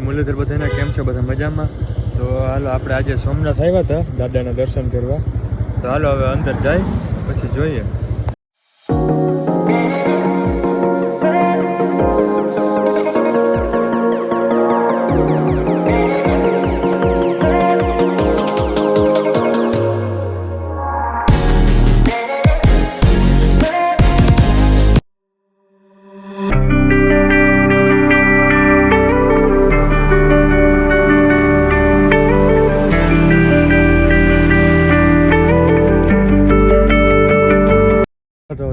જય મુરલીધર બધાને કેમ છો? બધા મજામાં? તો હાલો, આપણે આજે સોમનાથ આવ્યા હતા, દાદાના દર્શન કરવા. તો હાલો, હવે અંદર જાય, પછી જોઈએ.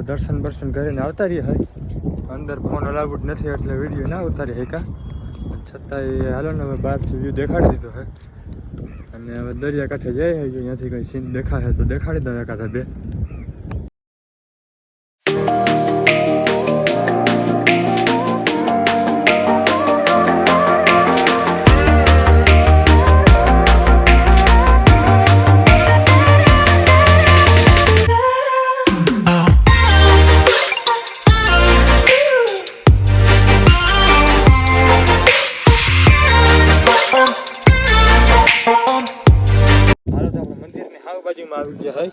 દર્શન બર્શન કરીને આવતા રહીએ હોય અંદર ફોન અલાઉડ નથી એટલે વીડિયો ના ઉતારી શકા છતાંય હાલો ને હવે બહારથી વ્યૂ દેખાડી દીધો હે. અને હવે દરિયા કાંઠે જઈએ અહીંયાથી કંઈ સીન દેખાશે તો દેખાડી દો એકાથે બે. મંદિરની આવી ગયા હોય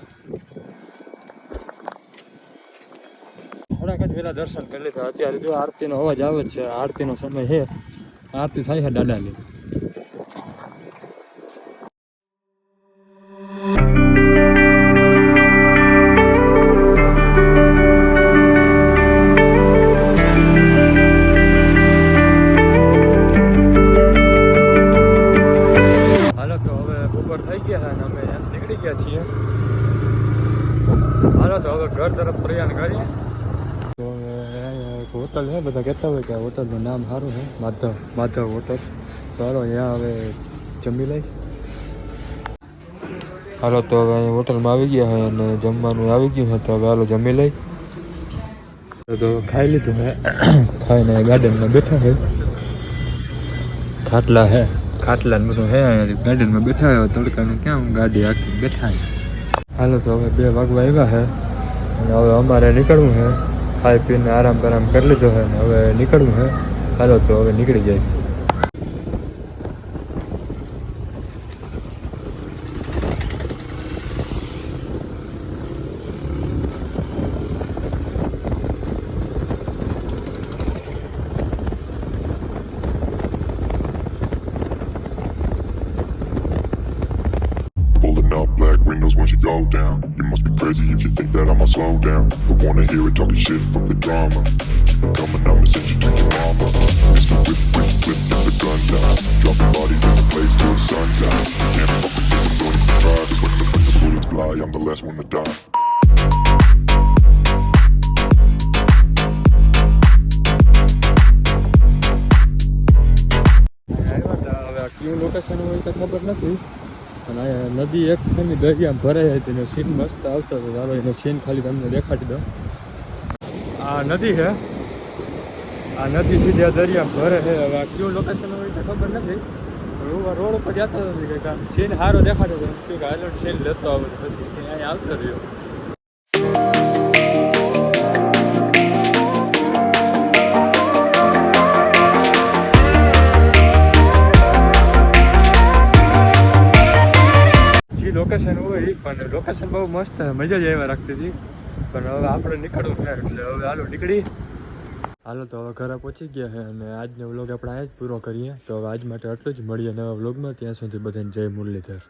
થોડાક જ પેલા દર્શન કરી લીધા. અત્યારે જો આરતીનો અવાજ આવે છે. આરતીનો સમય છે. આરતી થાય છે દાદાની. તરફ પ્રયાણ કરીએ હોટલ છે, બધા કહેતા હોય કે હોટલનું નામ સારું છે, માધવ માધવ હોટલ. હાલો, અહીંયા હવે જમી લઈ હાલો, તો હવે અહીંયા હોટલમાં આવી ગયા છે અને જમવાનું આવી ગયું છે, તો હવે હાલો જમી લઈ તો ખાઈ લીધું હે ખાઈને ગાર્ડનમાં બેઠા છે. ખાટલા હે ખાટલા ને બધું હે ગાર્ડનમાં બેઠા હોય તડકાનું ક્યાં ગાડી આખી બેઠા હાલો, તો હવે બે વાગવા આવ્યા છે. અને હવે અમારે નીકળવું છે. ખાઈ પીને આરામ બરામ કરી લીધો છે અને હવે નીકળવું છે. હાલો તો હવે નીકળી જાય. go down. You must be crazy if you think that I'ma slow down. But wanna hear it talking shit from the drama. Keep it coming, I'ma send you to your mama. Mr. Whip, whip, whip, get the guns out. Dropping bodies in the place till the sun's out. Can't fuck with this, I'm going to try. Just let the, let the bullets fly, I'm the last one to die. આવ્યા હતા હવે આ કયું location હોય તો ખબર નથી પણ અહીંયા નદી એક ખાની દરિયા ભરાય હતી ને સીન મસ્ત આવતો હતો ચાલો એનો સીન ખાલી તમને દેખાડી દો આ નદી છે આ નદી સીધી આ દરિયા ભરે છે હવે આ કયું લોકેશન હોય તો ખબર નથી. રોડ ઉપર જતો નથી કે સીન સારો દેખાતો હતો શું કે હાલો સીન લેતો આવે પછી અહીંયા આવતો રહ્યો. લોકેશન હોય પણ લોકેશન બહુ મસ્ત મજા જ આવ્યા રાખતી હતી. પણ હવે આપણે નીકળવું છે, એટલે હવે હાલો નીકળી. હાલો, તો હવે ઘરે પહોંચી ગયા છે અને આજનો વ્લોગ આપણે અહીંયા જ પૂરો કરીએ. તો હવે આજ માટે આટલું જ. મળીએ નવા વ્લોગમાં. ત્યાં સુધી બધાને જય મુરલીધર.